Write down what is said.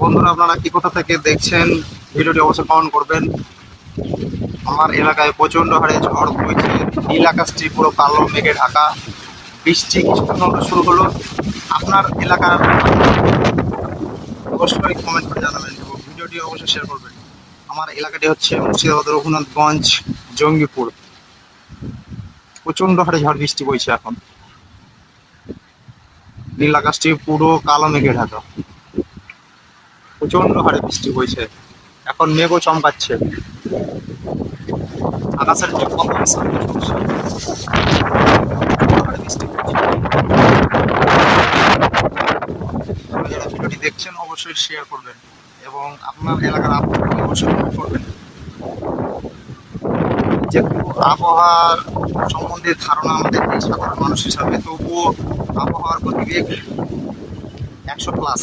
বন্ধুরা, আপনারা কি কোথা থেকে দেখছেন? ভিডিওটি অবশ্যই কমেন্ট করবেন। আমার এলাকায় প্রচণ্ড হারে ঝড় বইছে। নীল আকাশটি পুরো কালো মেঘে ঢাকা। বৃষ্টি কিছুক্ষণ শুরু হলো। আপনার এলাকার অবশ্যই কমেন্ট করে জানাবেন এবং ভিডিওটি অবশ্যই শেয়ার করবেন। আমার এলাকাটি হচ্ছে মুর্শিদাবাদ রঘুনাথগঞ্জ, জঙ্গিপুর। প্রচণ্ড হারে ঝড় বৃষ্টি বইছে এখন। নীল আকাশটি পুরো কালো মেঘে ঢাকা। প্রচণ্ড হারে বৃষ্টি হয়েছে। এখন মেঘও চমকাচ্ছে। আকাশের যে প্রচণ্ড যারা ভিডিওটি দেখছেন, অবশ্যই শেয়ার করবেন এবং আপনার এলাকার আবহাওয়া অবশ্যই করবেন। যেহেতু আবহাওয়ার সম্বন্ধে ধারণা আমাদের সাধারণ মানুষ হিসাবে, তবুও আবহাওয়ার গতিবেগ একশো প্লাস